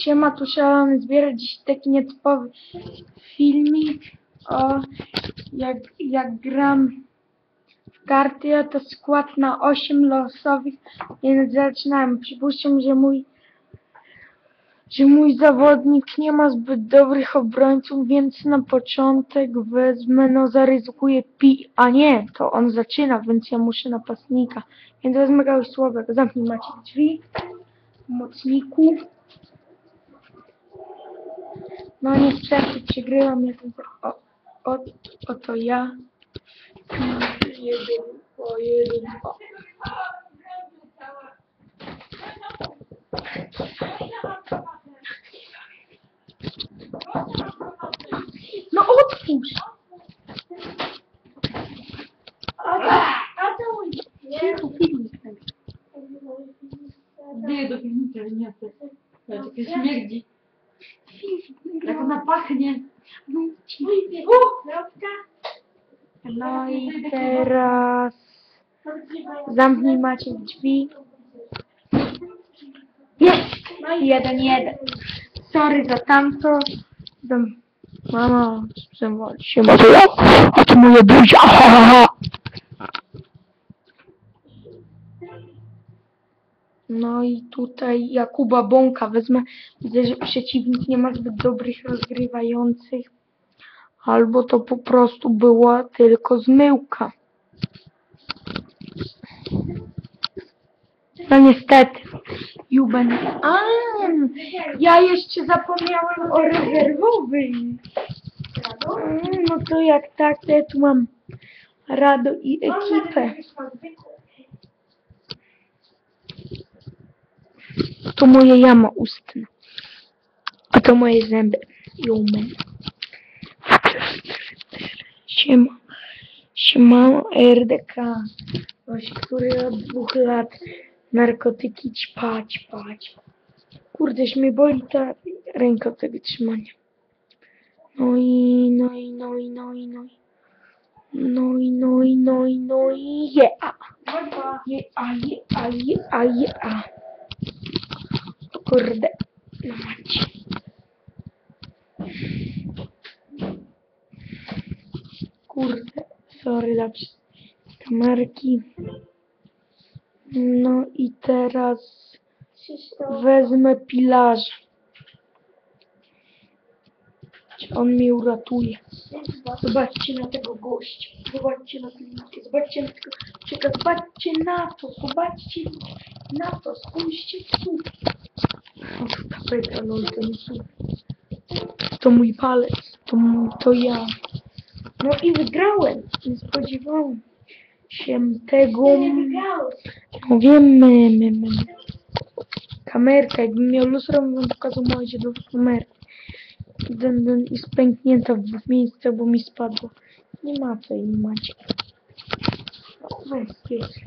Siema, tu szalony zbierać dziś taki nietypowy filmik o jak, jak gram w karty, a to skład na 8 losowych, więc zaczynamy. Przypuszczam, że mój że mój zawodnik nie ma zbyt dobrych obrońców, więc na początek wezmę, no zaryzykuję pi, a nie, to on zaczyna, więc ja muszę napastnika, więc wezmę kogoś słabego, zamknij macie drzwi, mocniku, no niestety przegrywam jeden, o, o, oto ja, jeden, o jeden, o. No otwórz! Cicho, filmik ten. Gdzie do filmika nie chcę. To takie śmierdzi. Jak ona pachnie. No i teraz zamknij Maciek drzwi. Jest! Jeden, jeden. Sorry za tamto. Mama, zęwali się moja, a to moje buzia, ha, ha, ha. No i tutaj Jakuba Bąka wezmę. Widzę, że przeciwnik nie ma zbyt dobrych rozgrywających. Albo to po prostu była tylko zmyłka. No niestety. Juben. A, ja jeszcze zapomniałem o rezerwowych. Mm, No to jak tak, to ja tu mam Rado i ekipę. To moje jama ustne. A to moje zęby. Jumen. Siema. Siema RDK. Gość, który od dwóch lat narkotyki ćpać, pać. Kurdeś mnie boli ta ręka tego trzymania. No i, no i, no i, no i, no i. No i, no i, no i, no i, je. Kurde. No macie. Kurde, sorry przy- kamerki. No i teraz wezmę pilarza. Czy on mnie uratuje? Zobaczcie na tego gościa. Zobaczcie na klinikę. Zobaczcie na tego. Zobaczcie na to. Zobaczcie na to. Spójrzcie tu. Tapeta, nie tu. To mój palec. To, to ja. No i wygrałem. Nie spodziewałem się tego. No wiemy, my, my. Kamerka, jakbym miał lustro, bym pokazał moje się do kamerki. Den, den, I spęknięta w dwóch miejscach, bo mi spadło. Nie ma i nie macie. No, weź, jest.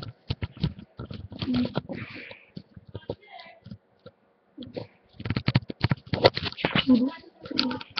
Hı -hı.